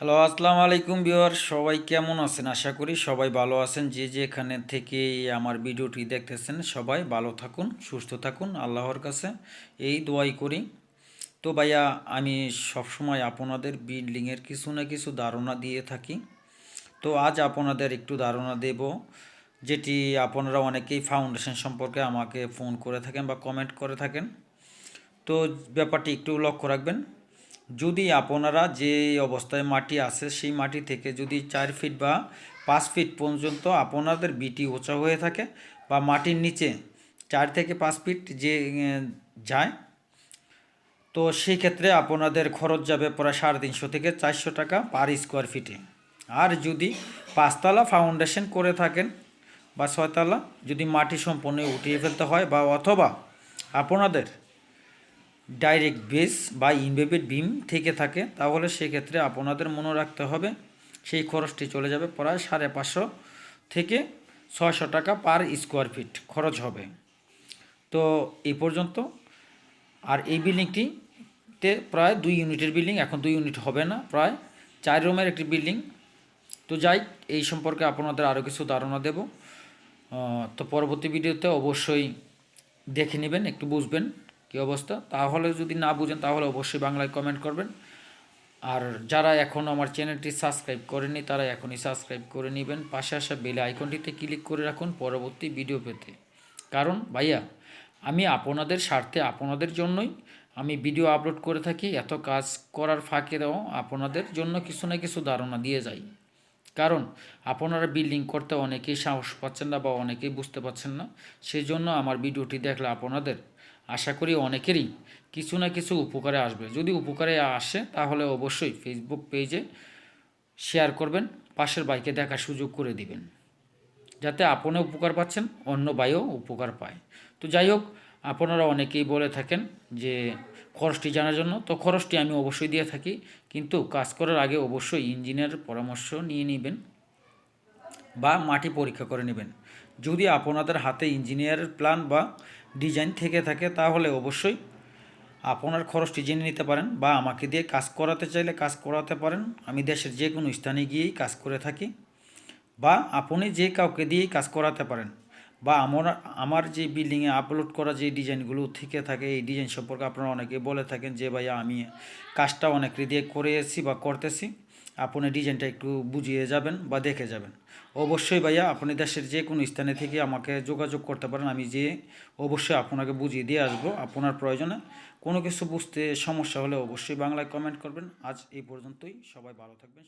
Hello, আসসালামু আলাইকুম বিওর সবাই কেমন আছেন? আশা করি সবাই ভালো আছেন। যে যেখানে থেকে আমার ভিডিওটি দেখতেছেন, সবাই ভালো থাকুন, সুস্থ থাকুন, আল্লাহর কাছে এই দোয়াই করি। তো ভাইয়া, আমি সবসময় আপনাদের বিল্ডিংয়ের কিছু না কিছু ধারণা দিয়ে থাকি। তো আজ আপনাদের একটু ধারণা দেব, যেটি আপনারা অনেকেই ফাউন্ডেশন সম্পর্কে আমাকে ফোন করে থাকেন বা কমেন্ট করে থাকেন। তো ব্যাপারটি একটু লক্ষ্য রাখবেন। যদি আপনারা যে অবস্থায় মাটি আছে, সেই মাটি থেকে যদি চার ফিট বা পাঁচ ফিট পর্যন্ত আপনাদের বিটি উঁচা হয়ে থাকে বা মাটির নিচে চার থেকে পাঁচ ফিট যে যায়, তো সেই ক্ষেত্রে আপনাদের খরচ যাবে প্রায় সাড়ে তিনশো থেকে চারশো টাকা পার স্কোয়ার ফিটে আর যদি পাঁচতলা ফাউন্ডেশন করে থাকেন বা ছয়তলা যদি মাটি সম্পূর্ণ উঠিয়ে ফেলতে হয় বা অথবা আপনাদের ডাইরেক্ট বেস বা ইনভেবেড বিম থেকে থাকে, তাহলে সেক্ষেত্রে আপনাদের মনে রাখতে হবে, সেই খরচটি চলে যাবে প্রায় সাড়ে পাঁচশো থেকে ছয়শো টাকা পার স্কোয়ার ফিট খরচ হবে। তো এই পর্যন্ত। আর এই বিল্ডিংটিতে প্রায় দুই ইউনিটের বিল্ডিং, এখন দুই ইউনিট হবে না, প্রায় চার রুমের একটি বিল্ডিং। তো যাই, এই সম্পর্কে আপনাদের আরও কিছু ধারণা দেব। তো পরবর্তী ভিডিওতে অবশ্যই দেখে নেবেন, একটু বুঝবেন। কী অবস্থা? তাহলে যদি না বুঝেন, তাহলে অবশ্যই বাংলায় কমেন্ট করবেন। আর যারা এখনও আমার চ্যানেলটি সাবস্ক্রাইব করেনি তারা এখনই সাবস্ক্রাইব করে নেবেন। পাশে আসা বেলে আইকনটিতে ক্লিক করে রাখুন পরবর্তী ভিডিও পেতে। কারণ, ভাইয়া, আমি আপনাদের স্বার্থে, আপনাদের জন্যই আমি ভিডিও আপলোড করে থাকি। এত কাজ করার ফাঁকেও আপনাদের জন্য কিছু না কিছু ধারণা দিয়ে যাই। কারণ আপনারা বিল্ডিং করতে অনেকেই সাহস পাচ্ছেন না বা অনেকেই বুঝতে পারছেন না সেই জন্য আমার ভিডিওটি দেখলে আপনাদের আশা করি অনেকেরই কিছু না কিছু উপকারে আসবে। যদি উপকারে আসে, তাহলে অবশ্যই ফেসবুক পেজে শেয়ার করবেন, পাশের বাইকে দেখার সুযোগ করে দিবেন, যাতে আপনিও উপকার পাচ্ছেন, অন্য বাইও উপকার পায়। তো যাই হোক আপনারা অনেকেই বলে থাকেন যে খরচটি জানার জন্য, তো খরচটি আমি অবশ্যই দিয়ে থাকি, কিন্তু কাজ করার আগে অবশ্যই ইঞ্জিনিয়ারের পরামর্শ নিয়ে নেবেন বা মাটি পরীক্ষা করে নেবেন। যদি আপনাদের হাতে ইঞ্জিনিয়ারের প্ল্যান বা ডিজাইন থেকে থাকে, তাহলে অবশ্যই আপনার খরচটি জেনে নিতে পারেন বা আমাকে দিয়ে কাজ করাতে চাইলে কাজ করাতে পারেন। আমি দেশের যে কোনো স্থানে গিয়েই কাজ করে থাকি বা আপনি যে কাউকে দিয়েই কাজ করাতে পারেন। বা আমার আমার যে বিল্ডিংয়ে আপলোড করা যে ডিজাইনগুলো থেকে থাকে, এই ডিজাইন সম্পর্কে আপনারা অনেকে বলে থাকেন যে, ভাইয়া, আমি কাজটা অনেক দিয়ে করে এসেছি বা করতেছি। আপনি ডিজাইনটা একটু বুঝিয়ে যাবেন বা দেখে যাবেন। অবশ্যই ভাইয়া, আপনি দেশের যে কোনো স্থানে থেকে আমাকে যোগাযোগ করতে পারেন। আমি যে, অবশ্যই আপনাকে বুঝিয়ে দিয়ে আসব আপনার প্রয়োজনে। কোনো কিছু বুঝতে সমস্যা হলে অবশ্যই বাংলায় কমেন্ট করবেন। আজ এই পর্যন্তই। সবাই ভালো থাকবেন